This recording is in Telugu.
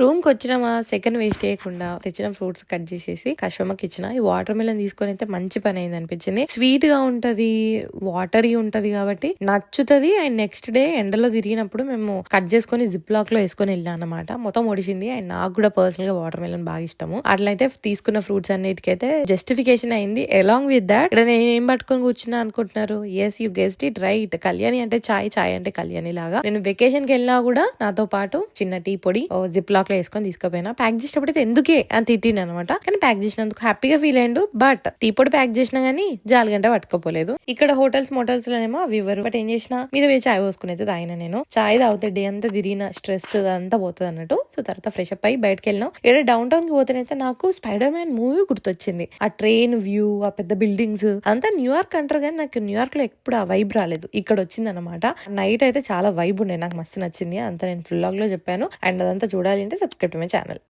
రూమ్కి వచ్చినామా సెకండ్ వేస్ట్ చేయకుండా తెచ్చిన ఫ్రూట్స్ కట్ చేసేసి కస్టమర్కి ఇచ్చిన. ఈ వాటర్ మిలన్ తీసుకొని అయితే మంచి పని అయింది అనిపించింది. స్వీట్గా ఉంటది వాటరీ ఉంటది కాబట్టి నచ్చుతుంది. అండ్ నెక్స్ట్ డే ఎండలో తిరిగినప్పుడు మేము కట్ చేసుకొని జిప్ లాక్లో వేసుకొని వెళ్ళాం అనమాట మొత్తం ఒడిచింది అండ్ నాకు కూడా పర్సనల్గా వాటర్ మిలన్ బాగా ఇష్టము. అట్లయితే తీసుకున్న ఫ్రూట్స్ అన్నిటికైతే జస్టిఫికేషన్ అయింది. అలాంగ్ విత్ దాట్ ఇక్కడ నేను ఏం పట్టుకొని కూర్చున్నా అనుకుంటున్నారు? Yes you guessed it right Kalyani అంటే చాయ్ చాయ్ అంటే కళ్యాణి లాగా నేను వెకేషన్కి వెళ్ళినా కూడా నాతో పాటు చిన్న టీ పొడి జిప్ లాక్ లో వేసుకొని తీసుకుపోయినా. ప్యాక్ చేసేటప్పుడు ఎందుకే అని తిట్టిన అనమాట. కానీ ప్యాక్ చేసినందుకు హ్యాపీగా ఫీల్ అయ్యిండు. బట్ టీ పొడి ప్యాక్ చేసినా గానీ జాలిగంట పట్టుకోపోలేదు. ఇక్కడ హోటల్స్ మోటల్స్ లోనేమో అవి ఇవ్వరు. బట్ ఏం చేసినా మీద పోయి చాయ్ పోసుకుని అయితే తాగిన నేను. చాయ్ తాగితే డే అంతా తిరిగిన స్ట్రెస్ అంతా పోతుంది అన్నట్టు. సో తర్వాత ఫ్రెష్ అప్ అయ్యి బయటకు వెళ్ళినాం. ఇక్కడ డౌన్ టౌన్కి పోతేనైతే నాకు స్పైడర్ మ్యాన్ మూవీ గుర్తొచ్చింది. ఆ ట్రైన్ వ్యూ ఆ పెద్ద బిల్డింగ్స్ అంతా న్యూయార్క్ అంటారు కానీ నాకు న్యూయార్క్లో ఎప్పుడు ఆ వైబ్ రాలేదు. ఇక్కడ వచ్చింది అనమాట నైట్ అయితే చాలా వైబ్ ఉండే. నాకు మస్తు నచ్చింది. అంతా నేను ఫుల్ లాగ్లో చెప్పాను. అండ్ అదంతా చూడాలి అంటే സബ്സ്ക്രൈബ് ടു മൈ ചാനൽ.